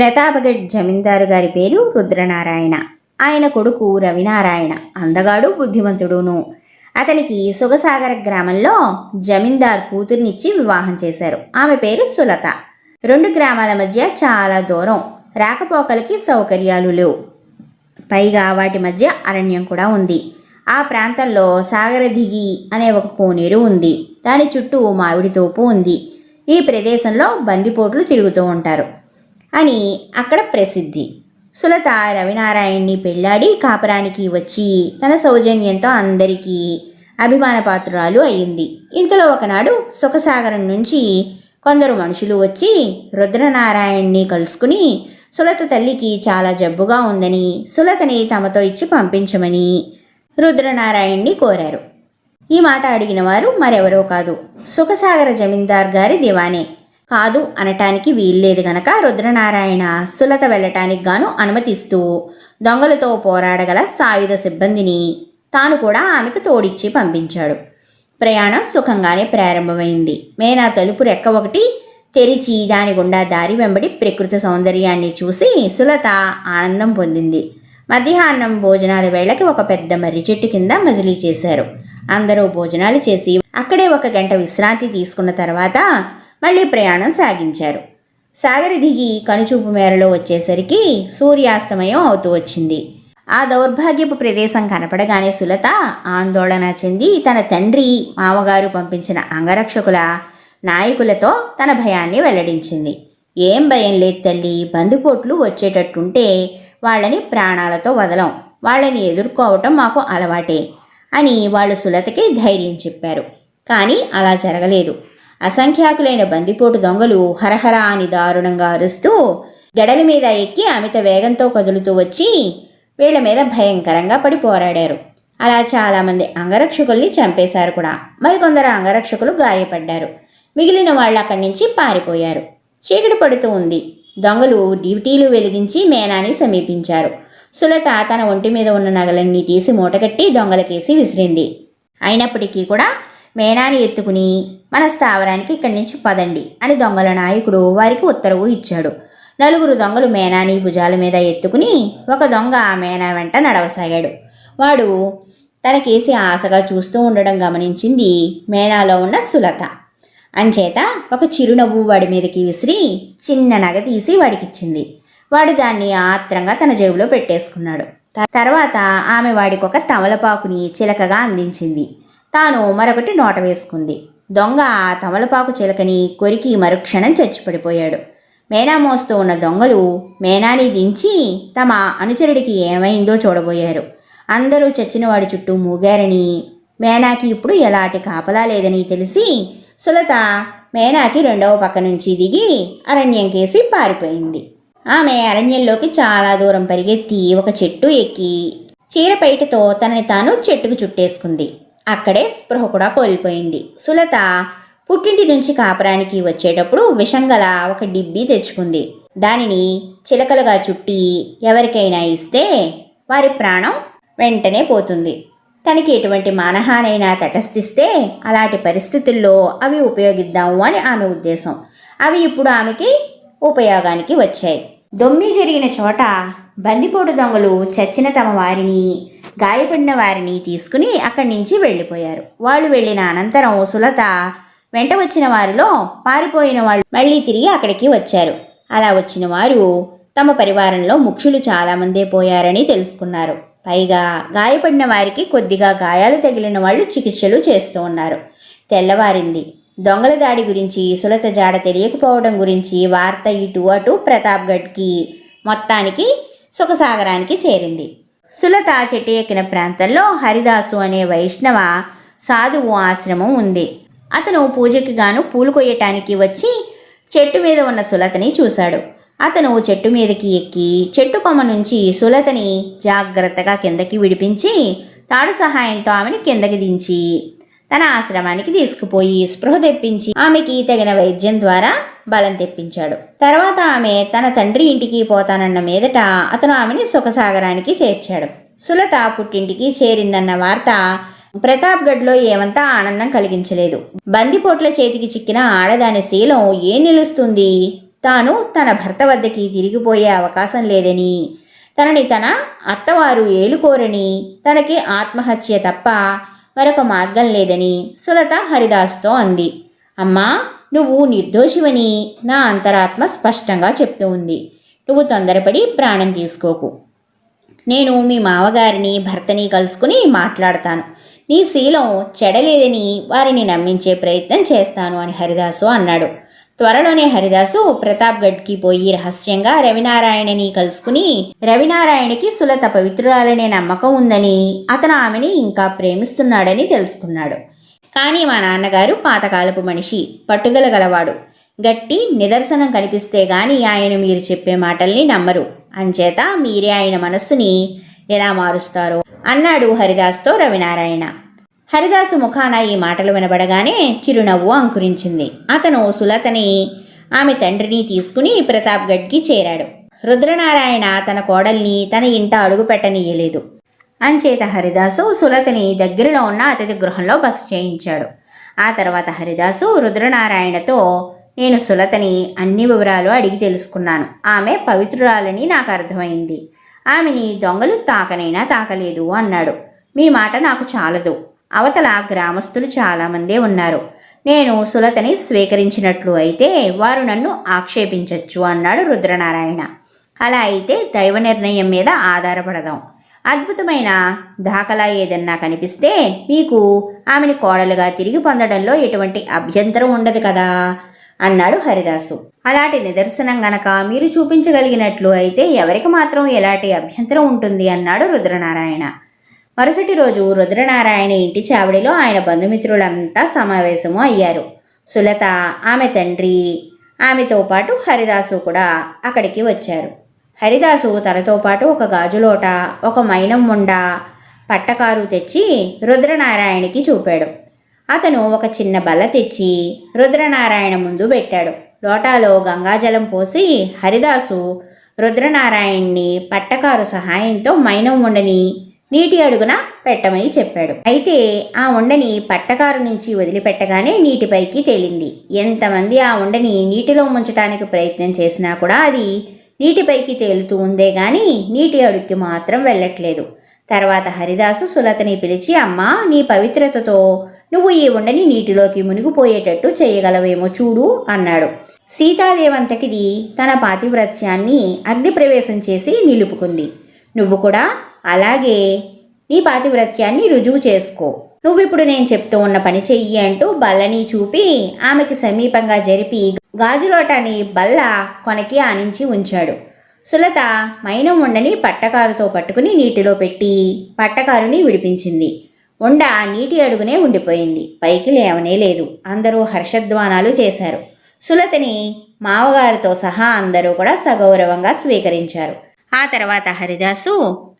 ప్రతాపగఢ్ జమీందారు గారి పేరు రుద్రనారాయణ. ఆయన కొడుకు రవినారాయణ. అందగాడు బుద్ధిమంతుడును. అతనికి సుగసాగర గ్రామంలో జమీందార్ కూతుర్నిచ్చి వివాహం చేశారు. ఆమె పేరు సులత. రెండు గ్రామాల మధ్య చాలా దూరం. రాకపోకలకి సౌకర్యాలు లేవు. పైగా వాటి మధ్య అరణ్యం కూడా ఉంది. ఆ ప్రాంతంలో సాగర దిగి అనే ఒక కోనేరు ఉంది. దాని చుట్టూ మామిడి తోపు ఉంది. ఈ ప్రదేశంలో బందిపోట్లు తిరుగుతూ ఉంటారు. అని అక్కడ ప్రసిద్ధి. సులత రవినారాయణ్ణి పెళ్ళాడి కాపురానికి వచ్చి తన సౌజన్యంతో అందరికీ అభిమానపాత్రురాలు అయింది. ఇంతలో ఒకనాడు సుఖసాగరం నుంచి కొందరు మనుషులు వచ్చి రుద్రనారాయణ్ణి కలుసుకుని సులత తల్లికి చాలా జబ్బుగా ఉందని సులతని తమతో ఇచ్చి పంపించమని రుద్రనారాయణ్ణి కోరారు. ఈ మాట అడిగిన వారు మరెవరో కాదు సుఖసాగర జమీందార్ గారి దివానే. కాదు అనటానికి వీల్లేదు గనక రుద్రనారాయణ సులత వెళ్ళటానికి గాను అనుమతిస్తూ దొంగలతో పోరాడగల సాయుధ సిబ్బందిని తాను కూడా ఆమెకు తోడిచ్చి పంపించాడు. ప్రయాణం సుఖంగానే ప్రారంభమైంది. మేనా తలుపు రెక్క ఒకటి తెరిచి దాని గుండా దారి వెంబడి ప్రకృతి సౌందర్యాన్ని చూసి సులత ఆనందం పొందింది. మధ్యాహ్నం భోజనాల వేళకి ఒక పెద్ద మర్రి చెట్టు కింద మజిలీ చేశారు. అందరూ భోజనాలు చేసి అక్కడే ఒక గంట విశ్రాంతి తీసుకున్న తర్వాత మళ్ళీ ప్రయాణం సాగించారు. సాగరి దిగి కనుచూపు మేరలో వచ్చేసరికి సూర్యాస్తమయం అవుతూ వచ్చింది. ఆ దౌర్భాగ్యపు ప్రదేశం కనపడగానే సులత ఆందోళన చెంది తన తండ్రి మామగారు పంపించిన అంగరక్షకుల నాయకులతో తన భయాన్ని వెల్లడించింది. ఏం భయం లేదు తల్లి బందుపోట్లు వచ్చేటట్టుంటే వాళ్ళని ప్రాణాలతో వదలం వాళ్ళని ఎదుర్కోవటం మాకు అలవాటే అని వాళ్ళు సులతకి ధైర్యం చెప్పారు. కానీ అలా జరగలేదు. అసంఖ్యాకులైన బందిపోటు దొంగలు హరహర అని దారుణంగా అరుస్తూ గడల మీద ఎక్కి అమిత వేగంతో కదులుతూ వచ్చి వీళ్ళ మీద భయంకరంగా పడి పోరాడారు. అలా చాలామంది అంగరక్షకుల్ని చంపేశారు కూడా. మరికొందరు అంగరక్షకులు గాయపడ్డారు. మిగిలిన వాళ్ళు అక్కడి నుంచి పారిపోయారు. చీకటి పడుతూ ఉంది. దొంగలు డ్యూటీలు వెలిగించి మేనాని సమీపించారు. సులత తన ఒంటి మీద ఉన్న నగలన్నీ తీసి మూటగట్టి దొంగలకేసి విసిరింది. అయినప్పటికీ కూడా మేనాని ఎత్తుకుని మన స్థావరానికి ఇక్కడి నుంచి పదండి అని దొంగల నాయకుడు వారికి ఉత్తర్వు ఇచ్చాడు. నలుగురు దొంగలు మేనాని భుజాల మీద ఎత్తుకుని ఒక దొంగ ఆ మేనా వెంట నడవసాగాడు. వాడు తనకేసి ఆశగా చూస్తూ ఉండడం గమనించింది మేనాలో ఉన్న సులత. అంచేత ఒక చిరునవ్వు వాడి మీదకి విసిరి చిన్న నగ తీసి వాడికిచ్చింది. వాడు దాన్ని ఆత్రంగా తన జేబులో పెట్టేసుకున్నాడు. తర్వాత ఆమె వాడికి ఒక తమలపాకుని చిలకగా అందించింది. తాను మరొకటి నోట వేసుకుంది. దొంగ ఆ తమలపాకు చిలకని కొరికి మరుక్షణం చచ్చిపడిపోయాడు. మేనా మోస్తూ ఉన్న దొంగలు మేనాని దించి తమ అనుచరుడికి ఏమైందో చూడబోయారు. అందరూ చచ్చినవాడి చుట్టూ మూగారని మేనాకి ఇప్పుడు ఎలాంటి కాపలా లేదని తెలిసి సులత మేనాకి రెండవ పక్క నుంచి దిగి అరణ్యం కేసి పారిపోయింది. ఆమె అరణ్యంలోకి చాలా దూరం పరిగెత్తి ఒక చెట్టు ఎక్కి చీరపైటతో తనని తాను చెట్టుకు చుట్టేసుకుంది. అక్కడే స్పృహ కూడా కోల్పోయింది. సులత పుట్టింటి నుంచి కాపురానికి వచ్చేటప్పుడు విషంగల ఒక డిబ్బి తెచ్చుకుంది. దానిని చిలకలుగా చుట్టి ఎవరికైనా ఇస్తే వారి ప్రాణం వెంటనే పోతుంది. తనకి ఎటువంటి మానహానైనా తటస్థిస్తే అలాంటి పరిస్థితుల్లో అవి ఉపయోగిద్దాము అని ఆమె ఉద్దేశం. అవి ఇప్పుడు ఆమెకి ఉపయోగానికి వచ్చాయి. దొమ్మి జరిగిన చోట బందిపోటు దొంగలు చచ్చిన తమ వారిని గాయపడిన వారిని తీసుకుని అక్కడి నుంచి వెళ్ళిపోయారు. వాళ్ళు వెళ్ళిన అనంతరం సులత వెంట వచ్చిన వారిలో పారిపోయిన వాళ్ళు మళ్ళీ తిరిగి అక్కడికి వచ్చారు. అలా వచ్చిన వారు తమ పరివారంలో ముఖ్యులు చాలామందే పోయారని తెలుసుకున్నారు. పైగా గాయపడిన వారికి కొద్దిగా గాయాలు తగిలిన వాళ్ళు చికిత్సలు చేస్తూ ఉన్నారు. తెల్లవారింది. దొంగల దాడి గురించి సులత జాడ తెలియకపోవడం గురించి వార్త ఇటు అటు ప్రతాప్గఢ్కి మొత్తానికి సుఖసాగరానికి చేరింది. సులత చెట్టు ఎక్కిన ప్రాంతంలో హరిదాసు అనే వైష్ణవ సాధువు ఆశ్రమం ఉంది. అతను పూజకి గాను పూలు కొయ్యటానికి వచ్చి చెట్టు మీద ఉన్న సులతని చూశాడు. అతను చెట్టు మీదకి ఎక్కి చెట్టు కొమ్మ నుంచి సులతని జాగ్రత్తగా కిందకి విడిపించి తాడు సహాయంతో ఆమెను కిందకి దించి తన ఆశ్రమానికి తీసుకుపోయి స్పృహ తెప్పించి ఆమెకి తగిన వైద్యం ద్వారా బలం తెప్పించాడు. తర్వాత ఆమె తన తండ్రి ఇంటికి పోతానన్న మీదట అతను ఆమెని సుఖసాగరానికి చేర్చాడు. సులత పుట్టింటికి చేరిందన్న వార్త ప్రతాప్గఢ్లో ఏమంతా ఆనందం కలిగించలేదు. బందిపోట్ల చేతికి చిక్కిన ఆడదాని శీలం ఏం నిలుస్తుంది? తాను తన భర్త వద్దకి తిరిగిపోయే అవకాశం లేదని తనని తన అత్తవారు ఏలుకోరని తనకి ఆత్మహత్య తప్ప మరొక మార్గం లేదని సులత హరిదాస్తో అంది. అమ్మా నువ్వు నిర్దోషివని నా అంతరాత్మ స్పష్టంగా చెప్తూ ఉంది. నువ్వు తొందరపడి ప్రాణం తీసుకోకు. నేను మీ మామగారిని భర్తని కలుసుకుని మాట్లాడతాను. నీ శీలం చెడలేదని వారిని నమ్మించే ప్రయత్నం చేస్తాను అని హరిదాసు అన్నాడు. త్వరలోనే హరిదాసు ప్రతాప్గఢ్కి పోయి రహస్యంగా రవినారాయణని కలుసుకుని రవినారాయణకి సులత పవిత్రురాలనే నమ్మకం ఉందని అతను ఆమెని ఇంకా ప్రేమిస్తున్నాడని తెలుసుకున్నాడు. కానీ మా నాన్నగారు పాతకాలపు మనిషి పట్టుదల గలవాడు. గట్టి నిదర్శనం కనిపిస్తే గాని ఆయన మీరు చెప్పే మాటల్ని నమ్మరు. అంచేత మీరే ఆయన మనస్సుని ఎలా మారుస్తారో అన్నాడు హరిదాస్తో రవినారాయణ. హరిదాసు ముఖాన ఈ మాటలు వినబడగానే చిరునవ్వు అంకురించింది. అతను సులతని ఆమె తండ్రిని తీసుకుని ప్రతాప్గఢ్కి చేరాడు. రుద్రనారాయణ తన కోడల్ని తన ఇంట అడుగు పెట్టనీయలేదు. అంచేత హరిదాసు సులతని దగ్గరలో ఉన్న అతిథి గృహంలో బస చేయించాడు. ఆ తర్వాత హరిదాసు రుద్రనారాయణతో నేను సులతని అన్ని వివరాలు అడిగి తెలుసుకున్నాను. ఆమె పవిత్రురాలని నాకు అర్థమైంది. ఆమెని దొంగలు తాకనైనా తాకలేదు అన్నాడు. మీ మాట నాకు చాలదు. అవతల గ్రామస్తులు చాలామందే ఉన్నారు. నేను సులతని స్వీకరించినట్లు అయితే వారు నన్ను ఆక్షేపించవచ్చు అన్నాడు రుద్రనారాయణ. అలా అయితే దైవ నిర్ణయం మీద ఆధారపడదాం. అద్భుతమైన దాఖలా ఏదన్నా కనిపిస్తే మీకు ఆమెను కోడలుగా తిరిగి పొందడంలో ఎటువంటి అభ్యంతరం ఉండదు కదా? అన్నాడు హరిదాసు. అలాంటి నిదర్శనం గనక మీరు చూపించగలిగినట్లు అయితే ఎవరికి మాత్రం ఎలాంటి అభ్యంతరం ఉంటుంది? అన్నాడు రుద్రనారాయణ. మరుసటి రోజు రుద్రనారాయణ ఇంటి చావడిలో ఆయన బంధుమిత్రులంతా సమావేశము అయ్యారు. సులత ఆమె తండ్రి ఆమెతో పాటు హరిదాసు కూడా అక్కడికి వచ్చారు. హరిదాసు తనతో పాటు ఒక గాజులోట ఒక మైనం ఉండ పట్టకారు తెచ్చి రుద్రనారాయణకి చూపాడు. అతను ఒక చిన్న బల్ల తెచ్చి రుద్రనారాయణ ముందు పెట్టాడు. లోటాలో గంగాజలం పోసి హరిదాసు రుద్రనారాయణ్ణి పట్టకారు సహాయంతో మైనం ఉండని నీటి అడుగున పెట్టమని చెప్పాడు. అయితే ఆ ఉండని పట్టకారు నుంచి వదిలిపెట్టగానే నీటిపైకి తేలింది. ఎంతమంది ఆ ఉండని నీటిలో ముంచడానికి ప్రయత్నం చేసినా కూడా అది నీటిపైకి తేలుతూ ఉందే గాని నీటి అడుగుకి మాత్రం వెళ్ళట్లేదు. తర్వాత హరిదాసు సులతని పిలిచి అమ్మా నీ పవిత్రతతో నువ్వు ఈ ఉండని నీటిలోకి మునిగిపోయేటట్టు చేయగలవేమో చూడు అన్నాడు. సీతాదేవంతటిది తన పాతివ్రత్యాన్ని అగ్నిప్రవేశం చేసి నిలుపుకుంది. నువ్వు కూడా అలాగే నీ పాతివ్రత్యాన్ని రుజువు చేసుకో. నువ్విప్పుడు నేను చెప్తూ ఉన్న పని చెయ్యి అంటూ బల్లని చూపి ఆమెకి సమీపంగా జరిపి గాజులోటాని బల్ల కొనకి ఆనించి ఉంచాడు. సులత మైనం ఉండని పట్టకారుతో పట్టుకుని నీటిలో పెట్టి పట్టకారుని విడిపించింది. ఉండ నీటి అడుగునే ఉండిపోయింది. పైకి లేవనే లేదు. అందరూ హర్షధ్వానాలు చేశారు. సులతని మావగారితో సహా అందరూ కూడా సగౌరవంగా స్వీకరించారు. ఆ తర్వాత హరిదాసు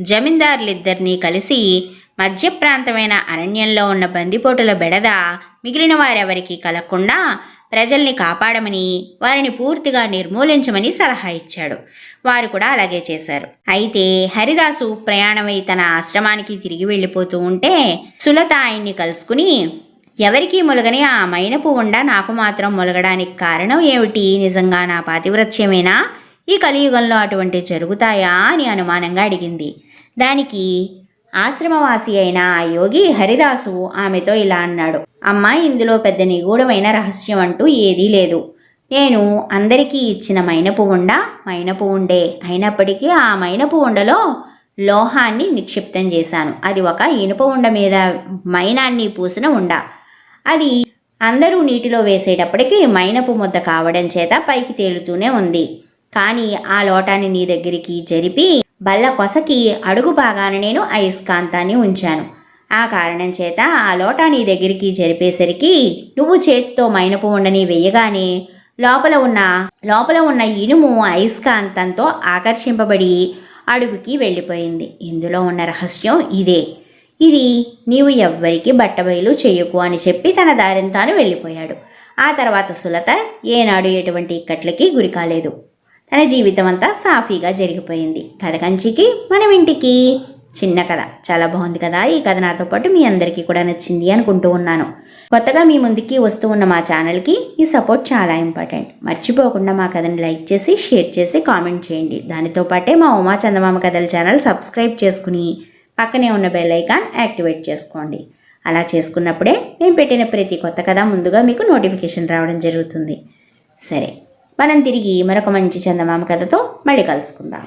జమీందారులిద్దరినీ కలిసి మధ్య ప్రాంతమైన అరణ్యంలో ఉన్న బందిపోటుల బెడద మిగిలిన వారెవరికి కలగకుండా ప్రజల్ని కాపాడమని వారిని పూర్తిగా నిర్మూలించమని సలహా ఇచ్చాడు. వారు కూడా అలాగే చేశారు. అయితే హరిదాసు ప్రయాణమై తన ఆశ్రమానికి తిరిగి వెళ్ళిపోతూ ఉంటే సులత ఆయన్ని కలుసుకుని ఎవరికీ మొలగని ఆ మైనపు ఉండ నాకు మాత్రం మొలగడానికి కారణం ఏమిటి? నిజంగా నా పాతివ్రత్యమేనా? ఈ కలియుగంలో అటువంటి జరుగుతాయా అని అనుమానంగా అడిగింది. దానికి ఆశ్రమవాసి అయిన ఆ యోగి హరిదాసు ఆమెతో ఇలా అన్నాడు. అమ్మా ఇందులో పెద్ద నిగూఢమైన రహస్యం అంటూ ఏదీ లేదు. నేను అందరికీ ఇచ్చిన మైనపు ఉండ మైనపు ఉండే అయినప్పటికీ ఆ మైనపు ఉండలో లోహాన్ని నిక్షిప్తం చేశాను. అది ఒక ఇనుప ఉండ మీద మైనాన్ని పూసిన ఉండ. అది అందరూ నీటిలో వేసేటప్పటికీ మైనపు ముద్ద కావడం చేత పైకి తేలుతూనే ఉంది. కానీ ఆ లోటాన్ని నీ దగ్గరికి జరిపి బల్ల కొసకి అడుగు భాగాన నేను అయస్కాంతాన్ని ఉంచాను. ఆ కారణం చేత ఆ లోటా నీ దగ్గరికి జరిపేసరికి నువ్వు చేతితో మైనపు ఉండని వేయగానే లోపల ఉన్న లోపల ఉన్న ఇనుము అయస్కాంతంతో ఆకర్షింపబడి అడుగుకి వెళ్ళిపోయింది. ఇందులో ఉన్న రహస్యం ఇదే. ఇది నీవు ఎవ్వరికి బట్టబయలు చేయకు అని చెప్పి తన దారిని తాను వెళ్ళిపోయాడు. ఆ తర్వాత సులత ఏనాడు ఎటువంటి ఇక్కట్లకి గురికాలేదు. తన జీవితం అంతా సాఫీగా జరిగిపోయింది. కథ కంచికి మనం ఇంటికి చిన్న కథ. చాలా బాగుంది కదా? ఈ కథ నాతో పాటు మీ అందరికీ కూడా నచ్చింది అనుకుంటూ ఉన్నాను. కొత్తగా మీ ముందుకి వస్తూ ఉన్న మా ఛానల్కి ఈ సపోర్ట్ చాలా ఇంపార్టెంట్. మర్చిపోకుండా మా కథని లైక్ చేసి షేర్ చేసి కామెంట్ చేయండి. దానితో పాటే మా ఉమా చందమామ కథల ఛానల్ సబ్స్క్రైబ్ చేసుకుని పక్కనే ఉన్న బెల్ ఐకాన్ యాక్టివేట్ చేసుకోండి. అలా చేసుకున్నప్పుడే మేము పెట్టిన ప్రతి కొత్త కథ ముందుగా మీకు నోటిఫికేషన్ రావడం జరుగుతుంది. సరే. మనం తిరిగి మరొక మంచి చందమామ కథతో మళ్ళీ కలుసుకుందాం.